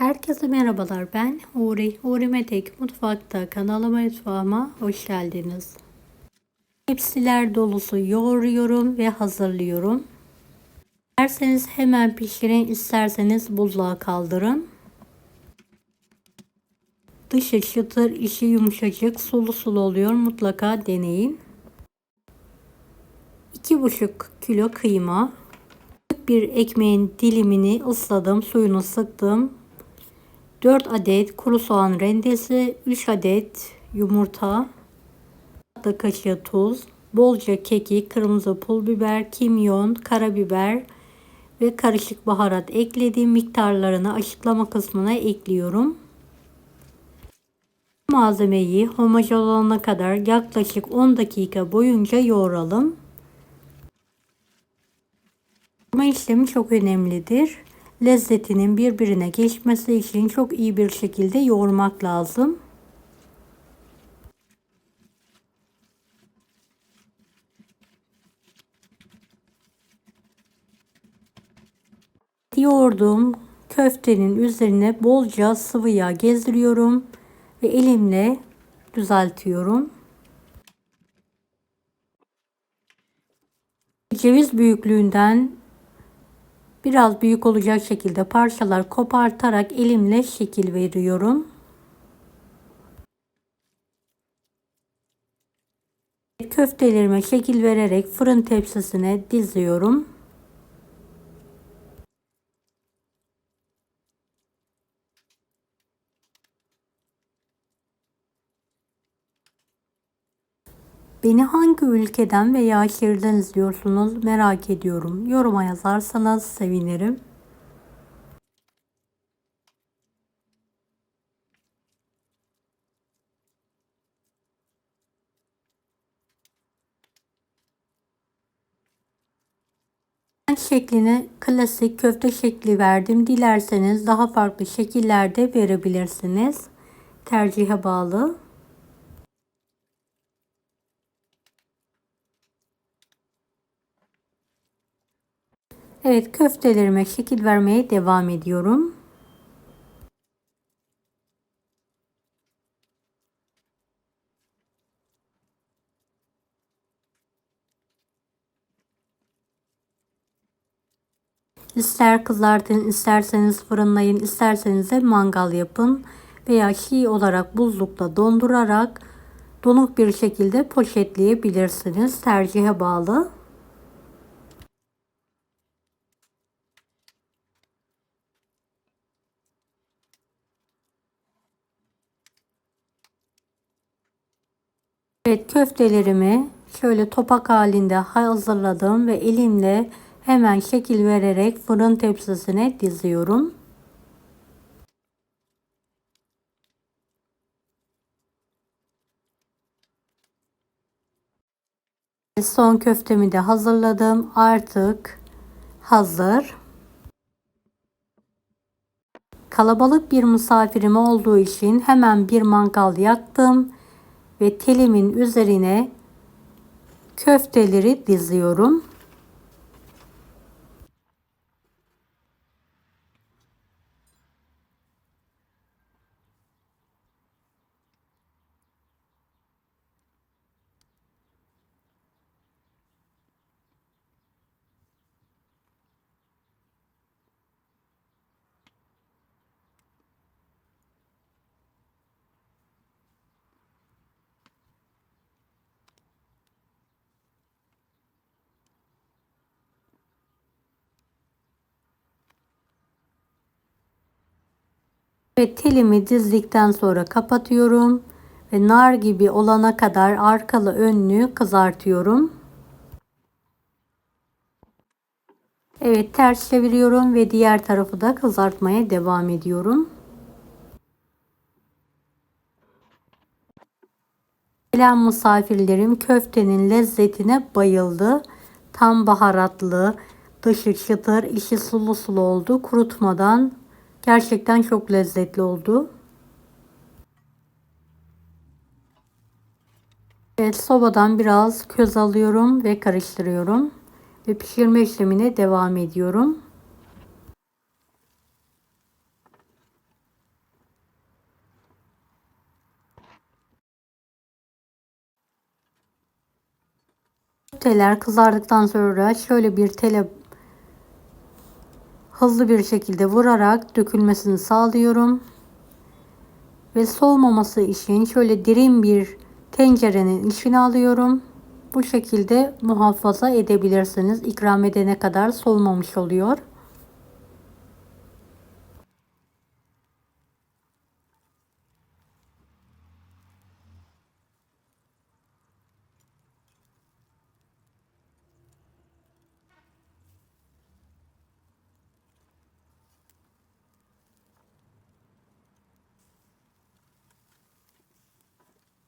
Herkese merhabalar ben Huri. Huri Metek Mutfakta kanalıma mutfağıma hoş geldiniz. Tepsiler dolusu yoğuruyorum ve hazırlıyorum. İsterseniz hemen pişirin, isterseniz buzluğa kaldırın. Dışı çıtır, içi yumuşacık, sulu sulu oluyor. Mutlaka deneyin. 2,5 kilo kıyma. Bir ekmeğin dilimini ısladım, suyunu sıktım. 4 adet kuru soğan rendesi, 3 adet yumurta, tatlı kaşığı tuz, bolca kekik, kırmızı pul biber, kimyon, karabiber ve karışık baharat ekledim. Miktarlarını açıklama kısmına ekliyorum. Malzemeyi homojen olana kadar yaklaşık 10 dakika boyunca yoğuralım. Yoğurma işlemi çok önemlidir. Lezzetinin birbirine geçmesi için çok iyi bir şekilde yoğurmak lazım. Yoğurduğum köftenin üzerine bolca sıvı yağ gezdiriyorum ve elimle düzeltiyorum. Ceviz büyüklüğünden biraz büyük olacak şekilde parçalar kopartarak elimle şekil veriyorum. Köftelerime şekil vererek fırın tepsisine diziyorum. Beni hangi ülkeden veya şehirden izliyorsunuz merak ediyorum. Yoruma yazarsanız sevinirim. Ben şekline klasik köfte şekli verdim. Dilerseniz daha farklı şekillerde verebilirsiniz. Tercihe bağlı. Evet köftelerime şekil vermeye devam ediyorum. İster kızartın, isterseniz fırınlayın, isterseniz de mangal yapın veya çiğ olarak buzlukta dondurarak donuk bir şekilde poşetleyebilirsiniz. Tercihe bağlı. Evet köftelerimi şöyle topak halinde hazırladım ve elimle hemen şekil vererek fırın tepsisine diziyorum. Son köftemi de hazırladım. Artık hazır. Kalabalık bir misafirim olduğu için hemen bir mangal yaktım ve telimin üzerine köfteleri diziyorum. Ve telimi dizdikten sonra kapatıyorum ve nar gibi olana kadar arkalı önlü kızartıyorum. Evet ters çeviriyorum ve diğer tarafı da kızartmaya devam ediyorum. Gelen misafirlerim köftenin lezzetine bayıldı. Tam baharatlı, dışı çıtır, içi sulu sulu oldu. Kurutmadan Gerçekten çok lezzetli oldu. Evet sobadan biraz köz alıyorum ve karıştırıyorum. Ve pişirme işlemine devam ediyorum. Köfteler kızardıktan sonra şöyle bir tele hızlı bir şekilde vurarak dökülmesini sağlıyorum. Ve soğumaması için şöyle derin bir tencerenin içine alıyorum. Bu şekilde muhafaza edebilirsiniz. İkram edene kadar soğumamış oluyor.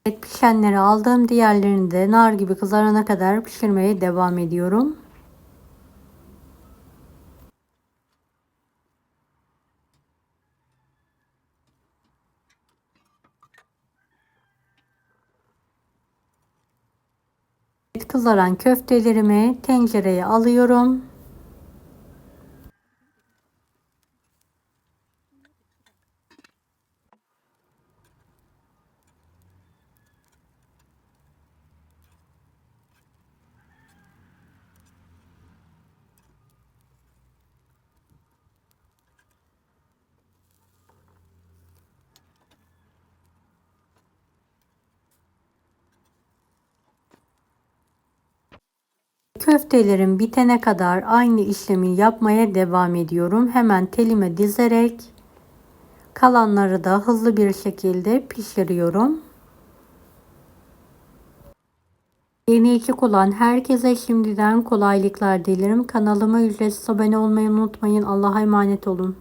Evet, pişenleri aldım. Diğerlerini de nar gibi kızarana kadar pişirmeye devam ediyorum. Kızaran köftelerimi tencereye alıyorum. Köftelerim bitene kadar aynı işlemi yapmaya devam ediyorum. Hemen telime dizerek kalanları da hızlı bir şekilde pişiriyorum. Deneyecek olan herkese şimdiden kolaylıklar dilerim. Kanalıma ücretsiz abone olmayı unutmayın. Allah'a emanet olun.